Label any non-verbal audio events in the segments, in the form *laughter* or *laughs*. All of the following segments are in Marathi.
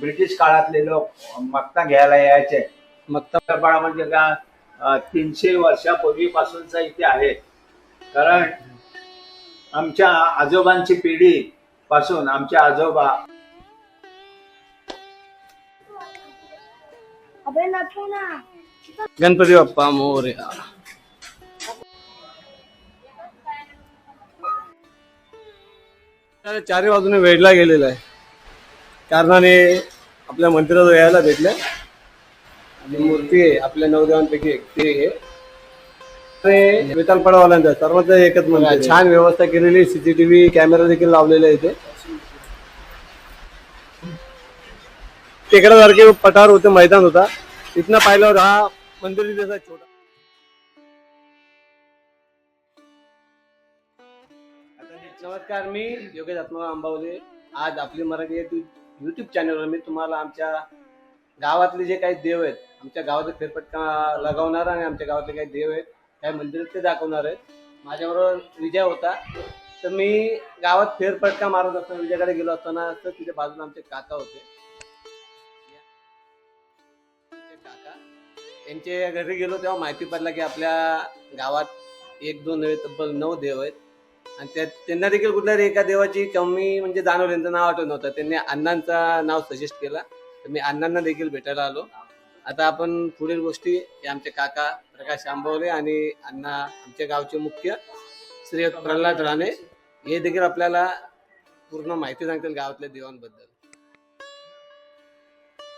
ब्रिटिश काळातले लोक मक्ता घ्यायला यायचे. मक्ता म्हणजे का तीनशे वर्षापूर्वीपासूनचा इथे आहे. कारण आमच्या आजोबांची पिढी पासून आमचे आजोबा अबे नको ना. गणपती बाप्पा मोरया चारी बाजूने वेढला गेलेला आहे. कारणाने आपल्या मंदिरात यायला भेटले. आणि मूर्ती आहे आपल्या नवदेवांपैकी एक ती आहे. आणि विठाल पडवाल्यांचा सर्वांचं एकच म्हणजे छान व्यवस्था केलेली सीसीटीव्ही कॅमेरा देखील लावलेला आहे इथे. टेकड्यासारखे पठार होते मैदान होता तिथनं पाहिल्यावर हा मंदिर जसा छोटा. नमस्कार मी योगेश आत्मा अंबावले. आज आपली मराठी युट्यूब चॅनलवर मी तुम्हाला आमच्या गावातले जे काही देव आहेत आमच्या गावात फेरफटका लगावणार आणि आमच्या गावातले काही देव आहेत काही मंदिर ते दाखवणार आहेत. माझ्याबरोबर विजय होता. तर मी गावात फेरफटका मारत असताना विजयाकडे गेलो असताना तर तिथे बाजूला आमचे काका होते. काका त्यांच्या घरी गेलो तेव्हा माहिती पडला की आपल्या गावात एक दोन नव्हे तब्बल नऊ देव आहेत. आणि त्या त्यांना देखील कुठल्या एका देवाची कमी म्हणजे जाणवली त्यांचं नाव आठवत नव्हतं. त्यांनी अण्णांचा नाव सजेस्ट केला. तर मी अण्णांना देखील भेटायला आलो. आता आपण पुढील गोष्टी आमचे काका प्रकाश आंबवले आणि अण्णा आमच्या गावचे मुख्य श्री प्रल्हाद राणे. हे देखील आपल्याला पूर्ण माहिती सांगतील गावातल्या देवांबद्दल.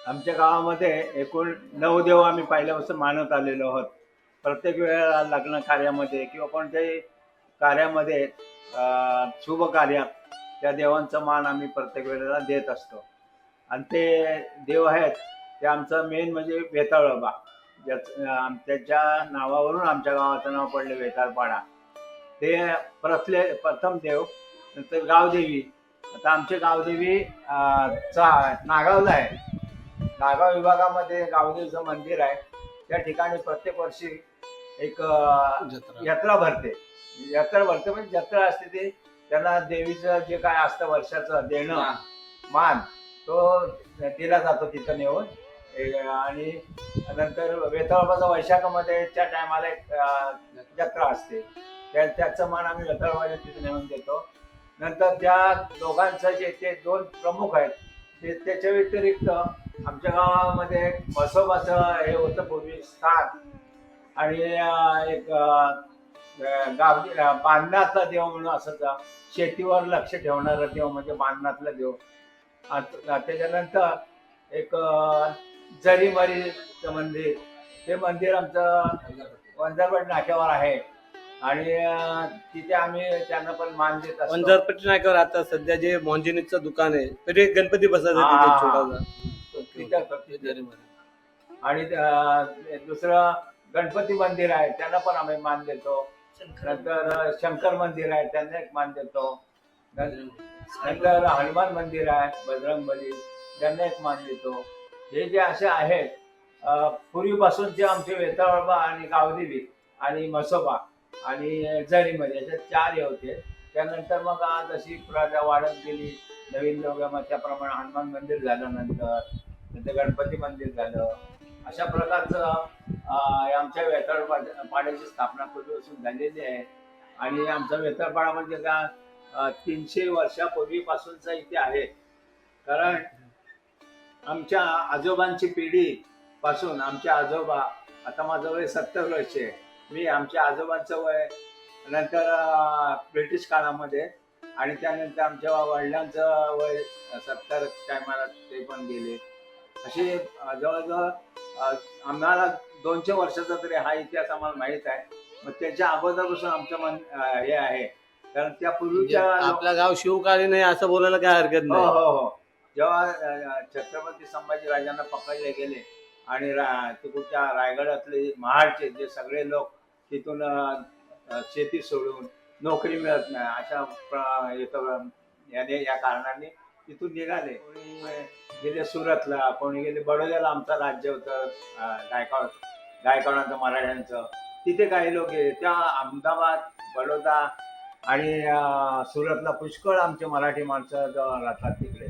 आमच्या गावामध्ये एकूण नऊ देव आम्ही पहिल्यापासून मानत आलेलो आहोत. प्रत्येक वेळेला लग्न कार्यामध्ये किंवा कोणत्याही कार्यामध्ये शुभ कार्यात त्या देवांचा मान आम्ही प्रत्येक वेळेला देत असतो. आणि ते देव आहेत ते आमचं मेन म्हणजे वेताळोबा ज्याच अं, त्याच्या नावावरून आमच्या गावाचं नाव पडलं वेताळपाडा. ते प्रथले प्रथम देव नंतर गावदेवी. आता आमचे गावदेवी चा नागावला आहे. नागाव विभागामध्ये गावदेवीचं मंदिर आहे. त्या ठिकाणी प्रत्येक वर्षी एक जत्रा. यात्रा भरते. यात्रा भरते म्हणजे जत्रा असते ती. त्यांना देवीचं जे काय असतं वर्षाचं देणं मान तो दिला जातो तिथं नेऊन. आणि नंतर वेताळबाचा वैशाखामध्ये त्या टायमाला एक जत्रा असते. त्या त्याचं मान आम्ही वेताळबाच्या तिथे नेऊन देतो. नंतर त्या दोघांचं जे ते दोन प्रमुख आहेत ते त्याच्या व्यतिरिक्त आमच्या गावामध्ये म्हसोबाचं हे होतं पूर्वी स्थान. आणि एक गावठी बांधण्यातला देव म्हणून असायचा शेतीवर लक्ष ठेवणारा देव म्हणजे बांधण्यातला देव. त्याच्यानंतर एक जरीमरीचं मंदिर. ते मंदिर आमचं वंजारपट नाक्यावर आहे. आणि तिथे आम्ही त्यांना पण मान देत असतो. वंजारपट्टी नाक्यावर आता सध्या जे मॉन्जिनिकचं दुकान आहे तिथे एक गणपती बसायचा तिथे. आणि दुसरं गणपती मंदिर आहे त्यांना पण आम्ही मान देतो. नंतर शंकर मंदिर आहे त्यांना एक मान देतो. नंतर हनुमान मंदिर आहे बजरंग बली त्यांना एक मान देतो. हे जे असे आहेत अं, पूर्वीपासूनचे आमचे वेताळबा आणि गावदेवी आणि म्हसोबा आणि जरीमध्ये असे चार हे होते. त्यानंतर मग आज जशी प्रजा वाढत गेली. नवीन लोक मग त्याप्रमाणे हनुमान मंदिर झालं नंतर नंतर गणपती मंदिर झालं. अशा प्रकारचं आमच्या वेताळ पाड्याची स्थापना पूर्वीपासून झालेली आहे. आणि आमचा वेताळपाडा म्हणजे का तीनशे वर्षापूर्वीपासूनचा इथे आहे. कारण आमच्या आजोबांची पिढी पासून आमचे आजोबा आता माझं वय सत्तर वर्ष आहे मी आमच्या आजोबांचं वय नंतर ब्रिटिश काळामध्ये आणि त्यानंतर आमच्या वडिलांचं वय सत्तर टायमाला ते पण गेले. असे जवळजवळ आम्हाला दोनशे वर्षाचा तरी हा इतिहास आम्हाला माहीत आहे. मग त्याच्या अगोदरपासून आमचं मन हे आहे. कारण त्या म्हणजे पूर्वीच्या लोक- आपलं गाव शिवकालीन आहे असं बोलायला काय हरकत हो नाही. हो हो जेव्हा अ, छत्रपती संभाजी राजांना पकडले गेले आणि रा- तिकडच्या रायगडातले महाडचे जे सगळे लोक तिथून शेती सोडून नोकरी मिळत नाही अशा याने या कारणाने तिथून निघाले. कोणी गेले सुरतला कोणी गेले बडोद्याला आमचं राज्य होतं गायकवाड गायकवाडांचं मराठ्यांचं. तिथे काही लोक गेले. त्या अहमदाबाद बडोदा आणि सुरतला पुष्कळ आमचे मराठी माणसं राहतात तिकडे.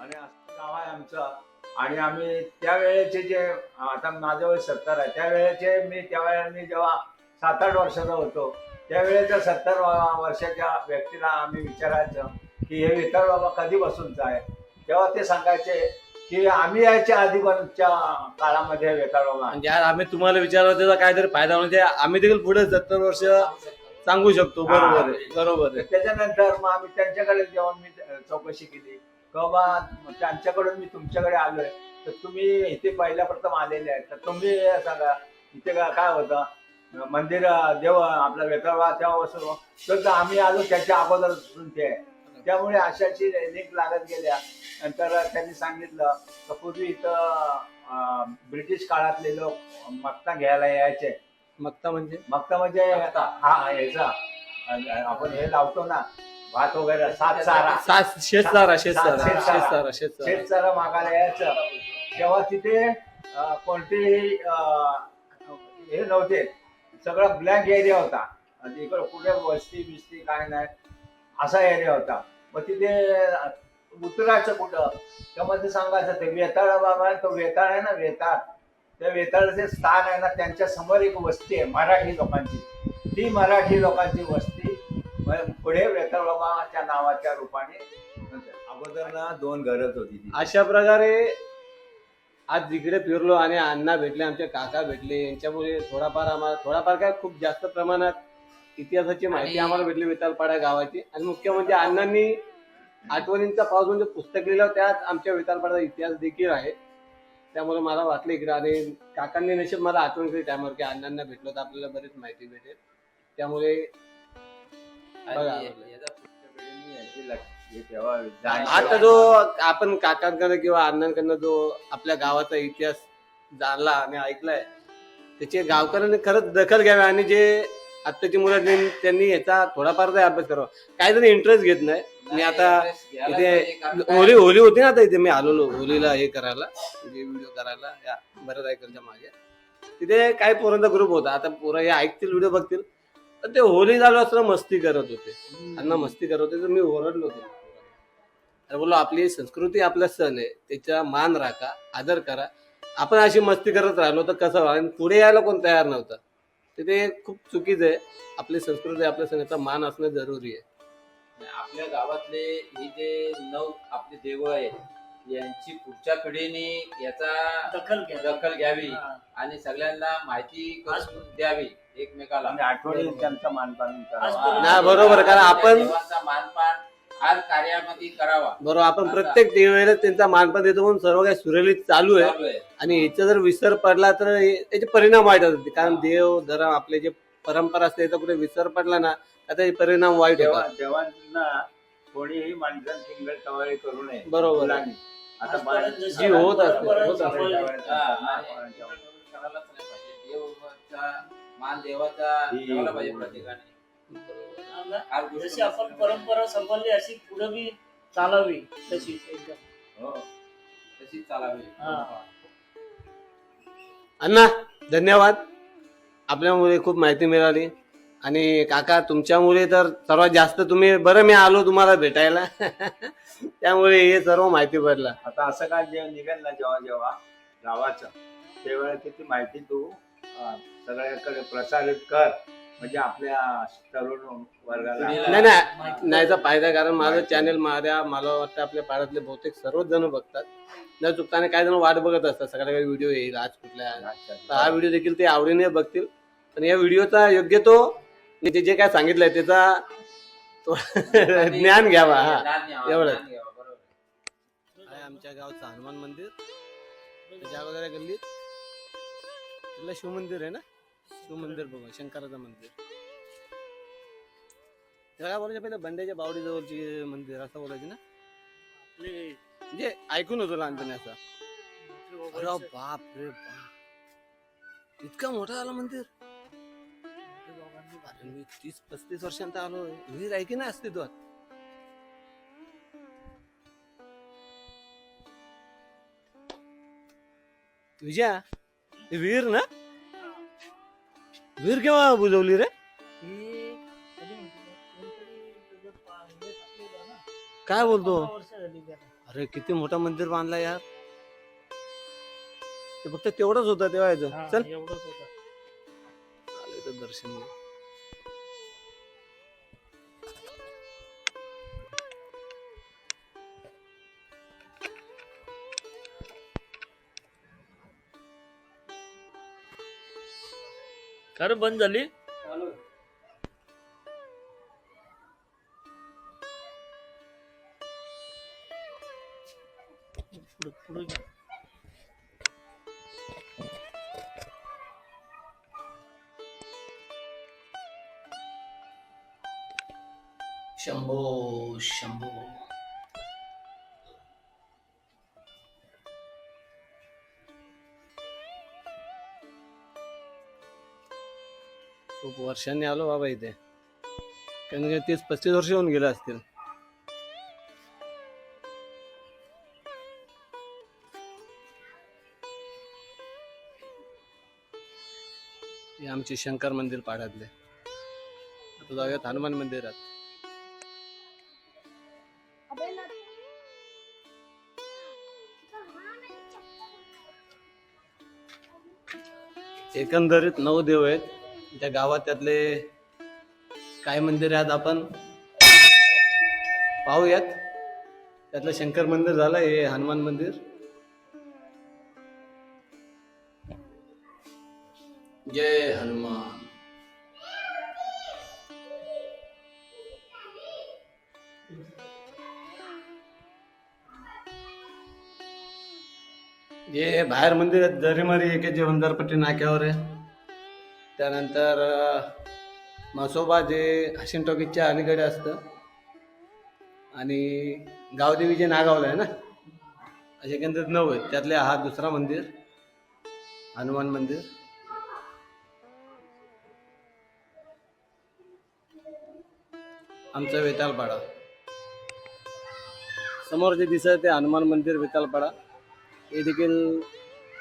आणि असं गाव आहे आमचं. आणि आम्ही त्यावेळेचे जे आता माझं वय सत्तर आहे त्यावेळेचे मी त्यावेळेला मी जेव्हा सात आठ वर्षाचा होतो त्यावेळेच्या सत्तर वर्षाच्या व्यक्तीला आम्ही विचारायचं की हे विठ्ठल बाबा कधी बसूनचं आहे? तेव्हा ते सांगायचे की आम्ही यायच्या आधीच्या काळामध्ये विठ्ठल बाबा. म्हणजे आम्ही तुम्हाला विचारलं त्याचा काहीतरी फायदा म्हणजे आम्ही देखील पुढे सत्तर वर्ष सांगू शकतो. बरोबर आहे बरोबर आहे. त्याच्यानंतर मग आम्ही त्यांच्याकडे जेव्हा मी चौकशी केली. बाबा त्यांच्याकडून मी तुमच्याकडे आलोय. तर तुम्ही इथे पहिल्या प्रथम आलेले आहेत. तर तुम्ही सांगा इथे काय होतं? मंदिर देव आपला वेतळवा तेव्हापासून तर आम्ही आलो त्याच्या अगोदर ते. आहे. त्यामुळे अशाची लिंक लागत गेल्या. नंतर त्यांनी सांगितलं तर पूर्वी इथं ब्रिटिश काळातले लोक मक्ता घ्यायला यायचे. मक्ता म्हणजे? मक्ता म्हणजे हा याचा अं, आपण हे लावतो ना भात वगैरे सात सारा सात शेतसारा शेतसारा शेतसारा. शेतसारा शेतसारा शेतसारा मागायला यायचं. तेव्हा तिथे कोणतेही हे नव्हते. सगळं ब्लॅक एरिया होता. आणि इकडं कुठे वस्ती बिस्ती काय नाही असा एरिया होता. मग तिथे उतरायचं कुठं? तेव्हा ते सांगायचं ते वेताळ बाबा तो वेताळ आहे ना वेताळ. त्या वेताळाचे स्थान आहे ना त्यांच्यासमोर एक वस्ती आहे मराठी लोकांची. ती मराठी लोकांची वस्ती. पुढे वेताळ बाबाच्या नावाच्या रूपाने. अगोदर ना दोन घरच होती अशा प्रकारे आज जिकडे फिरलो आणि अण्णा भेटले आमचे काका भेटले यांच्यामुळे थोडाफार आम्हाला थोडाफार काय खूप जास्त प्रमाणात इतिहासाची माहिती आम्हाला भेटली वितालपाडा गावाची. आणि मुख्य म्हणजे अण्णांनी आठवणींचा पाऊस म्हणजे पुस्तक लिहिलं त्यात आमच्या वितालपाड्याचा इतिहास देखील आहे. त्यामुळे मला वाटलं इकडे आणि काकांनी नशीब मला आठवण केली त्यामुळे की अण्णांना भेटलो तर आपल्याला बरीच माहिती भेटेल. त्यामुळे आता जो आपण काकांकडे किंवा अण्णांकडनं जो आपल्या गावाचा इतिहास जाणला आणि ऐकलाय त्याचे गावकऱ्यांनी खरंच दखल घ्यावी आणि जे आत्ताची मुलं त्यांनी- त्यांनी याचा थोडाफार तरी अभ्यास करावा. काही जण इंटरेस्ट घेत नाही. मी आता इथे होली होली होती ना आता इथे मी आलेलो होलीला हे करायला व्हिडिओ करायला या बऱ्याच ऐकलच्या मागे. तिथे काही पोरांचा ग्रुप होता. आता पोरं हे ऐकतील व्हिडिओ बघतील. तर ते होली चालू असताना मस्ती करत होते. अण्णा मस्ती करत होते तर मी ओरडलो होतो. तर बोललो आपली संस्कृती आपला सण आहे त्याचा मान राखा आदर करा. आपण अशी मस्ती करत राहिलो तर कसं व्हावं? आणि पुढे यायला कोण तयार नव्हतं. तर ते खूप चुकीचं आहे. आपली संस्कृती आपल्या सणाचा मान असणं जरुरी आहे. आपल्या गावातले हे जे नऊ आपले देव आहेत यांची पुढच्या पिढीने याचा दखल घ्या दखल घ्यावी हा. आणि सगळ्यांना माहिती करून द्यावी एकमेकाला. आणि आठवणी त्यांचा मानपान करावा. आजपर्यंत- नाही, बरोबर कारण आपण- देवांचा मानपान हर कार्यामध्ये करावा. बरोबर आपण प्रत्येक वेळेला त्यांचा मानपान देतो म्हणून सर्व काही सुरळीत चालू आहे. चालू आहे. आणि याचा जर विसर पडला तर हे- याचे परिणाम वाईट होतात. कारण देव धर्म आपले जे परंपरा असते याचा कुठे विसर पडला ना तर त्याचे परिणाम वाईट देवा होतात. देवांना कोणीही माणसं किंगल टवाळी करू नये. बरोबर. आहे. मुलांनी. आता जी होत असते, होत असते. सांभाळली. हा, आणि करायलाच नाही पाहिजे देवाचा मान देवाचा ही- ठेवला पाहिजे प्रत्येकाने. आम्हाला हर गोष्ट जशी आपण परंपरा सांभाळली अशी पुढे बी चालावी तशी. हो तशीच चालावी. हा. अण्णा धन्यवाद. आपल्यामुळे खूप माहिती मिळाली. आणि काका तुमच्यामुळे तर सर्वात जास्त तुम्ही बरं मी आलो तुम्हाला भेटायला. *laughs* त्यामुळे हे सर्व माहिती पडलं. आता असं काय जे निघेल ना जेव्हा जेव्हा गावाचं त्यावेळेला त्याची माहिती तू सगळ्याकडे प्रसारित कर. म्हणजे आपल्या तरुण वर्गाला नाही नाही नाहीचा फायदा कारण माझं. चॅनल माझ्या मला वाटतं आपल्या पाड्यातले बहुतेक सर्वच जण बघतात. न चुकताने काही जण वाट बघत असतात. सगळ्या काही व्हिडिओ येईल आज कुठल्या. तर हा व्हिडिओ देखील ते आवडीने बघतील. पण या व्हिडिओचा योग्य तो म्हणजे जे काय सांगितलंय त्याचा तो ज्ञान घ्यावा हा. आहे आमच्या गावचं हनुमान मंदिर. त्याच्या अगोदर गल्लीत तिथलं शिवमंदिर आहे ना? शिवमंदिर बघा शंकराचं मंदिर. त्याला काय बोलायचं पहिलं बंड्याच्या बावडी जवळची मंदिर असं बोलायचं ना? म्हणजे ऐकून होतो लहानपणी असं. अरे बाप रे बाप. इतका मोठा झाला मंदिर. अरे मी तीस पस्तीस वर्षांत आलो विहीर आहे की नाही अस्तित्वात ही विहीर ना? विहीर केव्हा बुजवली रे? काय बोलतो. अरे किती मोठं मंदिर बांधलं यार. ते फक्त तेवढंच होतं तेव्हा चल. एवढंच होतं. आलं तर दर्शन खरं बंद झाली. शंभो शंभो. खूप वर्षांनी आलो बाबा इथे. कारण की तीस पस्तीस वर्ष होऊन गेले असतील. हे आमचे शंकर मंदिर पाड्यातले. आता जाऊयात हनुमान मंदिरात. एकंदरीत नऊ देव आहेत. त्या गावात त्यातले काय मंदिर आहेत आपण? पाहूयात. त्यातलं शंकर मंदिर झालं हे हनुमान मंदिर. जय हनुमान. जे बाहेर मंदिर आहेत दरीमारी एक जेवणदारपट्टी नाक्यावर आहे. त्यानंतर म्हसोबा जे हसीन टॉकीजच्या अलीकडे असतं आणि गावदेवी जे नागावला आहे ना असे केंद्रित नऊ आहेत. त्यातले हा दुसरा मंदिर हनुमान मंदिर. आमचा वेतालपाडा. समोर जे दिसत ते हनुमान मंदिर वेतालपाडा. हे देखील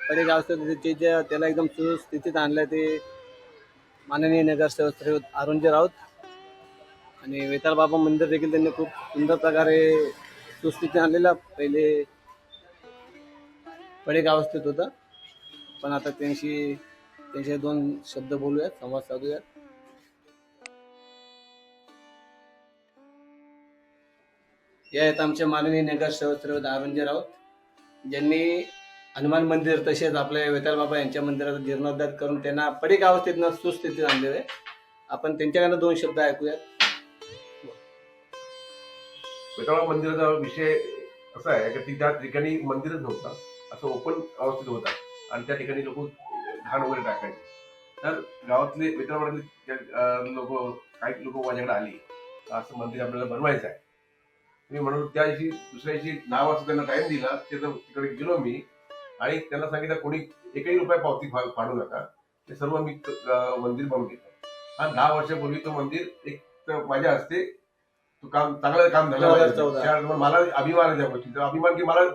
पडे गावचे जे त्याला एकदम सुस्थितीत आणलं ते माननीय नगरसेवक श्री अरुणजी राऊत आणि वेताळबाबा मंदिर देखील त्यांनी खूप सुंदर प्रकारे सुस्थितीत आणलेला. पहिले पडे गावस्थेत होतं. पण आता त्यांशी त्यांचे दोन शब्द बोलूयात संवाद साधूयात. या आहेत आमचे माननीय नगरसेवक श्री अरुणजी राऊत. ज्यांनी हनुमान मंदिर तसेच आपल्या वेताल बाबा यांच्या मंदिराचा जीर्णोद्धार करून त्यांना पडीक अवस्थेतनं सुस्थितीत आणलेलं आहे. आपण त्यांच्याकडनं दोन शब्द ऐकूयात. वेताळा मंदिराचा विषय असा आहे की ती त्या ठिकाणी मंदिरच नव्हता. असं ओपन अवस्थेत होता. आणि त्या ठिकाणी लोक घाण वगैरे टाकायचे. तर गावातले वेताळवाड्यातले लोक काही लोक माझ्याकडे आली. असं मंदिर आपल्याला बनवायचं आहे. मी म्हणून त्या दिवशी दुसऱ्या दिवशी नाव असं त्यांना टाइम दिला. तिथं तिकडे गेलो मी. आणि त्यांना सांगितलं कोणी एकही रुपये पावती फाडू नका. ते सर्व मी मंदिर बनवून घेतो हा दहा वर्षापूर्वी तो मंदिर एक तर माझ्या हस्ते तो काम चांगलं काम झालं मला अभिमान आहे त्या गोष्टीचा. अभिमान की मला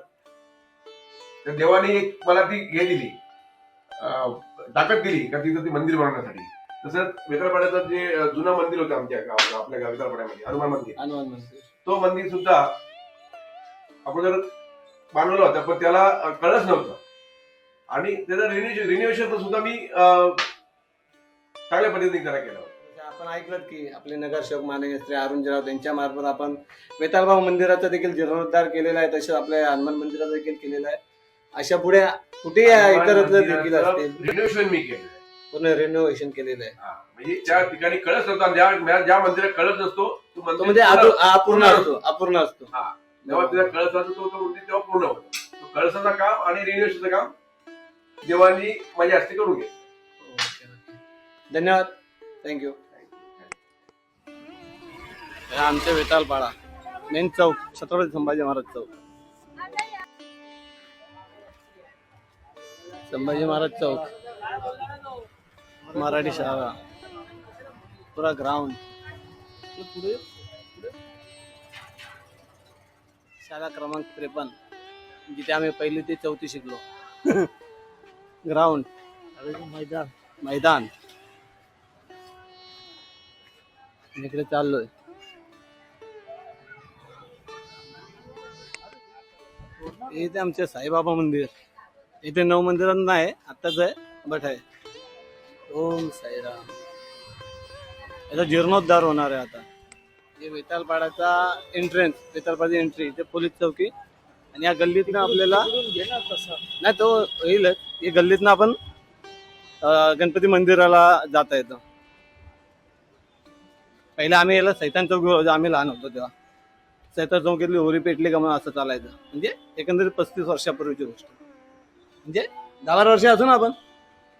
त्या देवाने एक मला ती हे दिली. ताकद दिली का तिथं ती मंदिर बनवण्यासाठी. तसंच वेतरपाड्याचं जे जुनं मंदिर होतं आमच्या गावात आपल्या गाव मंदिर. हनुमान मंदिर. तो मंदिर सुद्धा आपण जर बांधलेला होता पण त्याला अं, कळस नव्हतं. आणि त्याचं रिन्यू रिन्युएशन सुद्धा मी चांगल्या पद्धतीने त्याला केलं आपण ऐकलं की आपले नगरसेवक माननीय श्री अरुण राऊत यांच्या मार्फत आपण वेताळबाव मंदिराचा देखील जीर्णोद्धार केलेला आहे तसेच आपल्या हनुमान मंदिराचा देखील केलेला आहे. अशा पुढे कुठे इतरत्र देखील असतील? रिन्युएशन मी केलं पूर्ण रेनोव्हेशन केलेलं आहे. म्हणजे त्या ठिकाणी कळस नव्हता ज्या ज्या- ज्या मंदिरात कळस नसतो तो म्हणजे अपूर्ण असतो. अपूर्ण असतो. हा. जेव्हा तिला कळस असतो तो तो मंदिर तेव्हा पूर्ण होतो. तो कळसाचं काम आणि रिन्युएशनचं काम देवानी माझ्या हस्ते करून ओके. धन्यवाद. थँक्यू आमचे वेतालपाडा मेन चौक छत्रपती संभाजी महाराज चौक. संभाजी महाराज चौक. मराठी शाळा. पुरा ग्राउंड पुढे? शाळा क्रमांक त्रेपन्न जिथे आम्ही पहिली ते चौथी शिकलो. *laughs* ग्राउंड मैदान. मैदान. इकडे चाललोय. इथे आमचे साईबाबा मंदिर. इथे नऊ मंदिरात नाही आत्ताच आहे बट आहे. ओम साईराम. याचा जीर्णोद्धार होणार आहे आता. हे वेतालपाडाचा एंट्रन्स वेतालपाडाची एंट्री इथे पोलीस चौकी. आणि या गल्लीतनं आपल्याला तसं नाही तो येईलच. हे गल्लीतनं आपण अं, गणपती मंदिराला जाता येतं. पहिले आम्ही याला सैतान चौकीवर होतो, आम्ही लहान होतो तेव्हा. सैतान चौकीतली होरी पेटली का म्हणून असं चालायचं. म्हणजे एकंदरीत पस्तीस वर्षापूर्वीची गोष्ट. म्हणजे दहा बारा वर्ष असू ना आपण.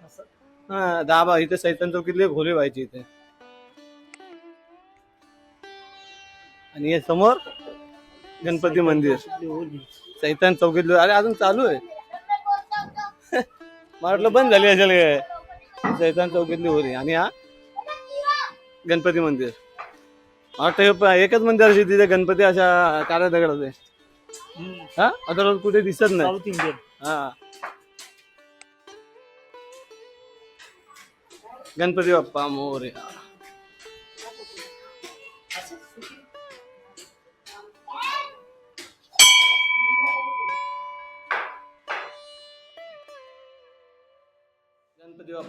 असं. हा दहा बारा इथे सैतान चौकीतली एक होली व्हायची इथे. आणि हे समोर गणपती मंदिर. सैतान चौकीतलं अरे अजून चालू आहे. *laughs* मला वाटलं बंद झाली असेल काय सैतान चौकीतली होती. आणि हा गणपती मंदिर. वाटतं एकच मंदिर अशी तिथे गणपती अशा काळ्या दगडाचे. हा? आता कुठे दिसत नाही. हा. गणपती बाप्पा मोरया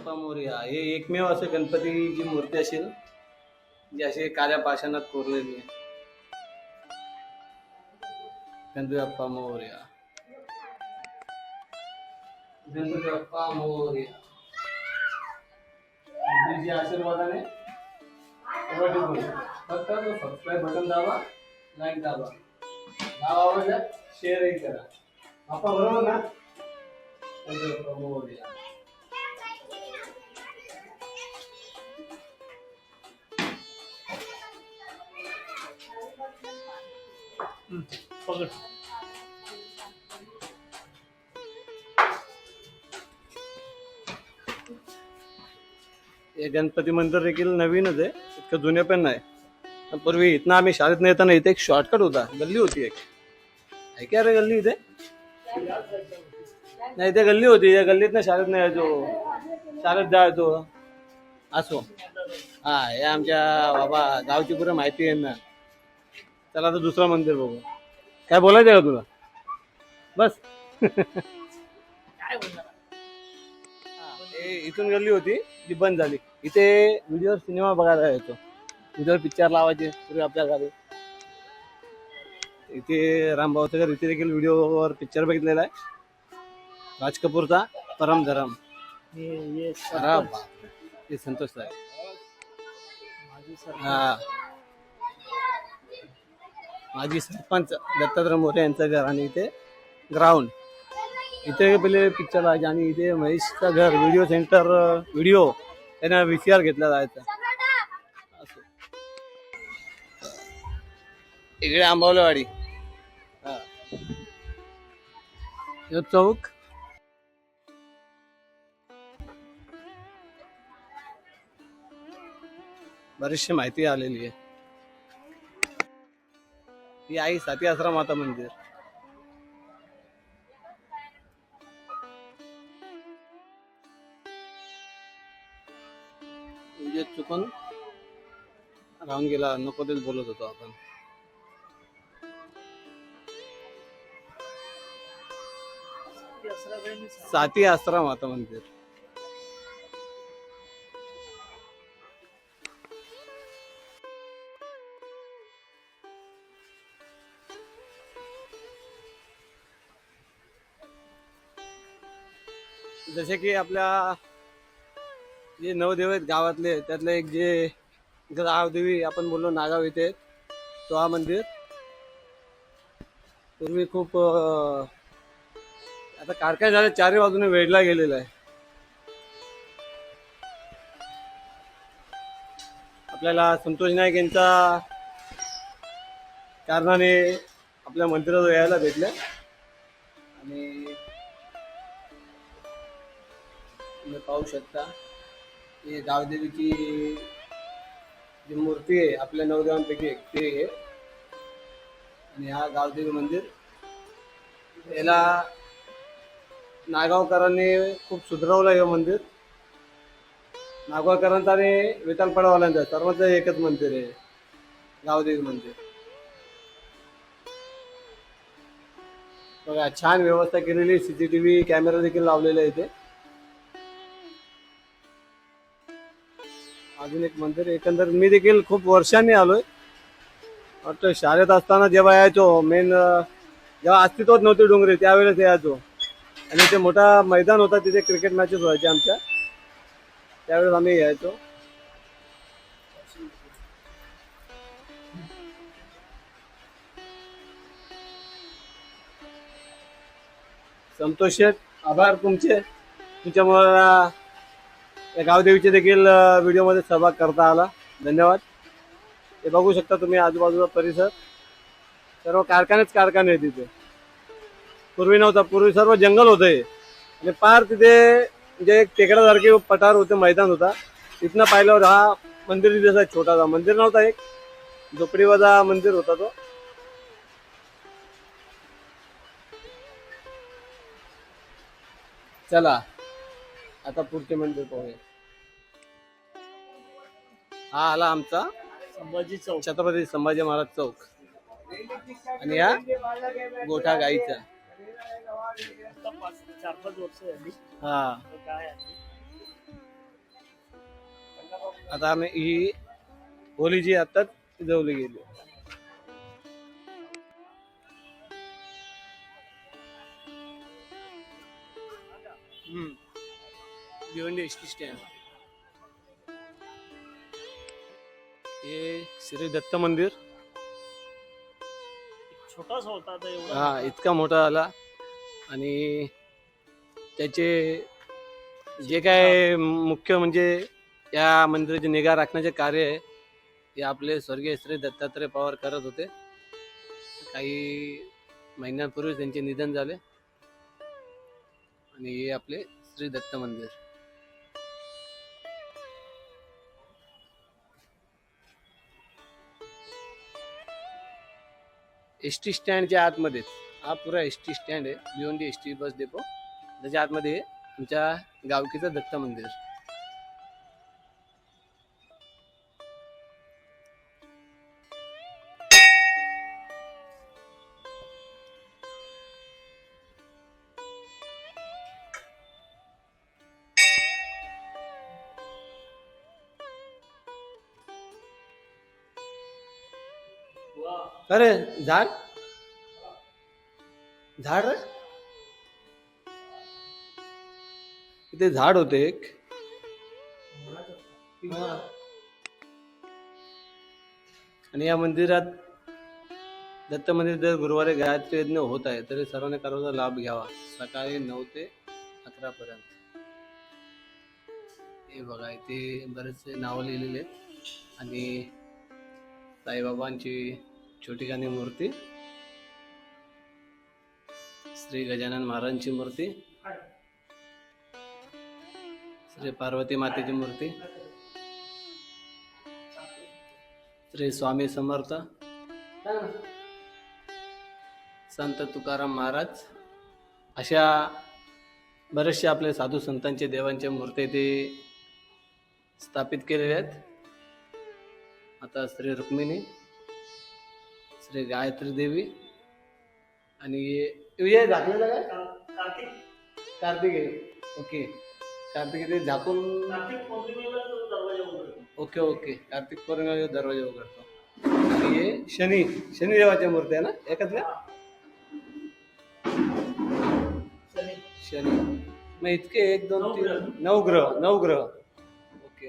बाप्पा मोर्या हे. एकमेव असं गणपतीची मूर्ती असेल जी असे काळ्या पाषाणात कोरलेली आहे. गणपती बाप्पा मोर्या गणपती बाप्पा मोर्या गणपतीच्या आशीर्वादाने फक्त सबस्क्राईब बटन दाबा लाईक दाबा. दाबा आवडला शेअरही करा. बाप्पा बरोबर ना? गणपती बाप्पा मोर्या Mm, पकड हे गणपती मंदिर देखील नवीनच आहे. इतकं जुने पण नाही. पूर्वी इथनं आम्ही शाळेत येताना इथे एक शॉर्टकट होता. गल्ली होती एक. आहे का रे गल्ली इथे? नाही इथे गल्ली होती. या गल्लीतनं शाळेत नाही यायचो. शाळेत जायचो. असो. हा हे आमच्या बाबा गावची पुरे माहिती आहे ना. चला आता दुसरं मंदिर बघू. काय बोलायचं आहे का तुला? बस. काय बोलणार हे इथून गल्ली होती जी बंद झाली. इथे व्हिडिओ सिनेमा बघायला यायचो व्हिडिओ पिक्चर लावायचे पूर्वी आपल्या गावी इथे रामभाऊचं घर इथे देखील व्हिडिओवर पिक्चर बघितलेला आहे. राज कपूरचा परम धरम. हे हे. ते संतोष. साहेब. हा. माजी सरपंच दत्तात्रय मोरे यांचं घर आणि इथे ग्राउंड इथे पहिले पिक्चर आहे आणि इथे महेशचं घर व्हिडिओ सेंटर व्हिडिओ त्यांना व्ही सी आर घेतला जायचा. इकडे आंबावलेवाडी. हा. चौक. बरीचशी माहिती आलेली आहे. ही आई साती आसरा माता मंदिर. म्हणजे चुकून राहून गेला नको तेच बोलत होतो आपण. साती आसरा माता मंदिर. जसे की आपल्या जे नवदेव आहेत गावातले त्यातले एक जे गावदेवी आपण बोललो नागाव इथे तो हा मंदिर. पूर्वी खूप आता कारखाने झाले चारही बाजूने वेढला गेलेला आहे. आपल्याला संतोष नाईक यांच्या कारणाने आपल्या मंदिरात यायला भेटले. आणि तुम्ही पाहू शकता. ही गावदेवीची जी मूर्ती आहे आपल्या नवदेवांपैकी एक ते आहे. आणि हा गावदेवी मंदिर याला नागावकरांनी खूप सुधरवलं हे मंदिर. नागावकरांचा आणि वितालपाडावाल्यांचा सर्वांचं एकच मंदिर आहे गावदेवी मंदिर. बघा छान व्यवस्था केलेली सीसीटीव्ही कॅमेरा देखील लावलेला आहे इथे. अजून एक मंदिर एकंदर मी देखील खूप वर्षांनी आलोय. वाटतं शाळेत असताना जेव्हा यायचो मेन जेव्हा अस्तित्वात नव्हती डोंगरे त्यावेळेस यायचो. आणि ते मोठा मैदान होता तिथे क्रिकेट मॅचेस व्हायचे आमच्या. त्यावेळेस आम्ही यायचो. संतोष शेठ आभार तुमचे. तुमच्यामुळे या गावदेवीचे देखील व्हिडिओमध्ये सहभाग करता आला. धन्यवाद. हे बघू शकता तुम्ही आजूबाजूचा परिसर. सर्व कारखानेच कारखाने आहेत तिथे पूर्वी नव्हता पूर्वी सर्व जंगल होतं हे. आणि पार तिथे म्हणजे एक टेकड्यासारखे पठार होते मैदान होता. तिथनं पाहिल्यावर हा मंदिर दिसत आहे छोटासा मंदिर नव्हता एक. झोपडीवाजा मंदिर होता तो. चला. आता पुढचे मंदिर पाहूया. हा आला आमचा संभाजी चौक. छत्रपती संभाजी महाराज चौक. आणि हा गोठा गाईचा. आता चार पाच वर्ष झाली. हा. तर काय आहे? आता आम्ही ही होली जी आत्ताच जवली गेली. भिवंडी एस टी स्टँड हे श्री दत्त मंदिर. छोटासा होता आता एवढा. हा इतका मोठा आला आणि त्याचे जे काय मुख्य म्हणजे या मंदिराची निगा राखण्याचे कार्य आहे ते आपले स्वर्गीय श्री दत्तात्रय पवार करत होते. काही महिन्यांपूर्वी त्यांचे निधन झाले. आणि हे आपले श्री दत्त मंदिर. एस टी स्टँडच्या आतमध्येच हा पुरा एस टी स्टँड आहे Bhiwandi S T bus depot त्याच्या आतमध्ये आमच्या गावकीचं दत्त मंदिर. अरे झाड? झाड रे? इथे झाड होते एक. आणि या मंदिरात दत्त मंदिर दर गुरुवारी गायत्री यज्ञ होत आहे तरी सर्वांनी कर्माचा लाभ घ्यावा. सकाळी नऊ ते अकरा पर्यंत. हे बघा इथे बरेचसे नावं लिहिलेले आहेत. आणि साईबाबांची छोटीखानी मूर्ती. श्री गजानन महाराजांची मूर्ती. श्री पार्वती मातेची मूर्ती. श्री स्वामी समर्थ. संत तुकाराम महाराज. अशा बरेचसे आपले साधू संतांचे देवांच्या मूर्ती ते स्थापित केलेल्या आहेत. आता श्री रुक्मिणी. श्री गायत्री देवी आणि हे झाकलेलं काय? का- कार्तिक. कार्तिक आहे. ओके. कार्तिक ते झाकून पौर्णिमेला ओके ओके. कार्तिक पौर्णिमा दरवाजा उघडतो. आणि हे शनी शनिदेवाच्या मूर्ती आहे ना? एकत्र शनी. शनी. मग इतके एक दोन तीन ग्रह. नऊ ग्रह नऊ ग्रह. ओके.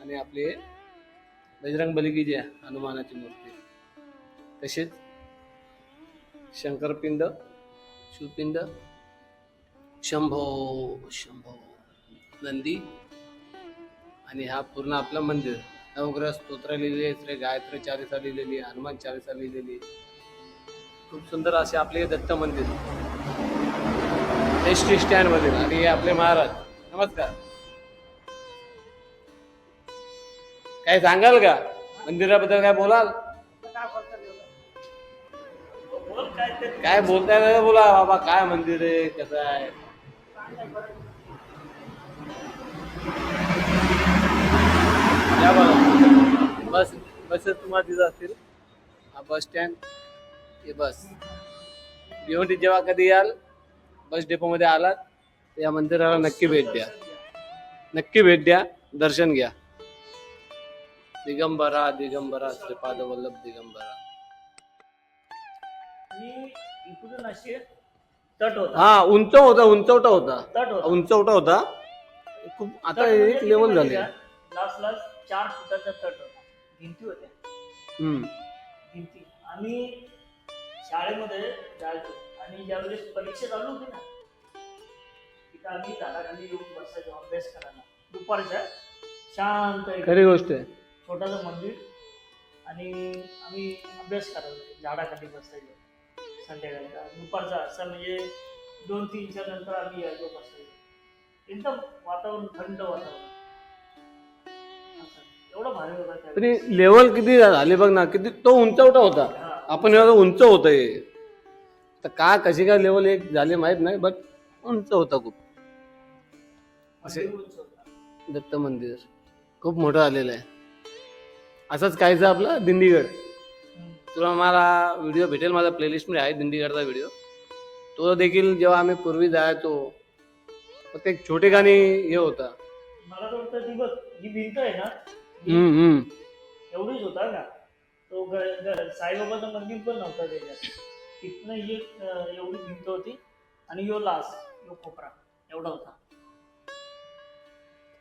आणि आपले बजरंग बली जी आहे हनुमानाची मूर्ती. तसेच शंकरपिंड शिवपिंड शंभो शंभो नंदी आणि हा पूर्ण आपलं मंदिर. नवग्रह स्तोत्र लिहिले श्री गायत्री चालिसा लिहिलेली हनुमान चालिसा लिहिलेली खूप सुंदर असे आपले दत्त मंदिर. एस टी स्टँड आणि हे आपले महाराज. नमस्कार. काय सांगाल का? मंदिराबद्दल काय बोलाल? काय बोलताय ना बोला बाबा काय मंदिर आहे कसं आहे? या बघा. बस बसेस तुम्हाला तिथं असतील. हा बस स्टँड हे बस. भिवंडी जेव्हा कधी याल बस डेपोमध्ये आलात तर या मंदिराला नक्की भेट द्या. नक्की भेट द्या दर्शन घ्या. दिगंबरा दिगंबरा श्रीपाद वल्लभ दिगंबरा. इकडून असे तट होता. हा उंच होता उंचवटा होता तट होता. उंचवटा होता खूप आता एक लेवल झाले. लास्ट लास्ट चार फुटाचा तट होता. भिंती होत्या. हम्म. भिंती. आम्ही शाळेमध्ये जायचो. आणि ज्यावेळेस परीक्षा चालू होती ना तिथं आम्ही झाडाखाली येऊन बसायचो अभ्यास करायला. दुपारच्या शांत. खरी गोष्ट आहे. छोटाचं मंदिर. आणि आम्ही अभ्यास करायचो झाडाखाली बसायचो. संध्याकाळचा दुपारचा. असा म्हणजे दोन तीनच्या नंतर आम्ही यायचो बसायचो एकदम वातावरण थंड वातावरण. असं. एवढं भारी होता त्या तरी लेवल किती झाले बघ ना किती तो उंचवटा होता. हा. आपण एवढं उंच होत आहे तर का कशी काय लेवल एक झाले माहीत नाही बट उंच होता खूप. असे मंदिर उंच होता. दत्त मंदिर. खूप मोठं आलेलं आहे. असंच कायचं आपलं दिंडीगड. तुला मला व्हिडिओ भेटेल माझा प्लेलिस्टमध्ये आहे दिंडीगडचा व्हिडिओ तो देखील जेव्हा आम्ही पूर्वी जायचो फक्त एक छोटे गाणी हे होता. मला तर वाटतं ती बघ ही भिंत आहे ना? ही हम्म, हम्म. एवढीच होता ना? तो ग- ग- साईबाबाचं मंदिर पण नव्हतं त्याच्यात. तिथनं ही एक, अं, एवढी भिंत होती आणि यो लास यो कोपरा एवढा होता.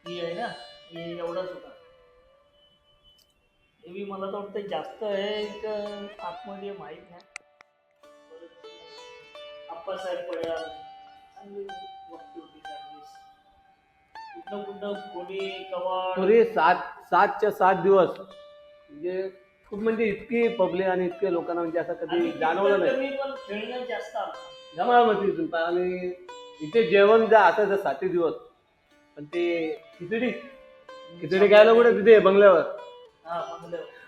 ही आहे ना? ही एवढाच होता. हे बी मला तर वाटतं जास्त आहे एक अं, आतमध्ये माहीत नाही. आप्पासाहेब चांगली होती कुठं कुठं कोणी पूर्वी सात सातच्या सात दिवस. म्हणजे खूप म्हणजे इतकी पब्लिक आणि इतके लोकांना म्हणजे असं कधी जाणवलं नाही. कमी पण खेळणं जास्त आलं. जमा मग इथून पण आणि इथे जेवण जा असायचं सातही दिवस. पण ते खिचडी खिचडी खायला कुठे? तिथे बंगल्यावर. हा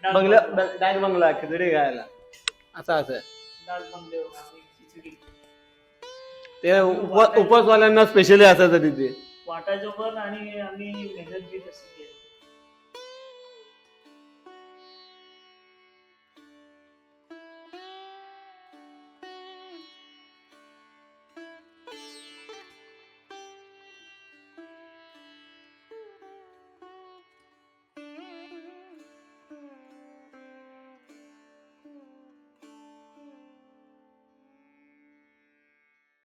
बंगला. डायरेक्ट बंगला खिचडी खायला. असं असं. ते उप उपवासवाल्यांना स्पेशली असायचं तिथे वाटायचो पण आणि आम्ही मेहनत तशी केली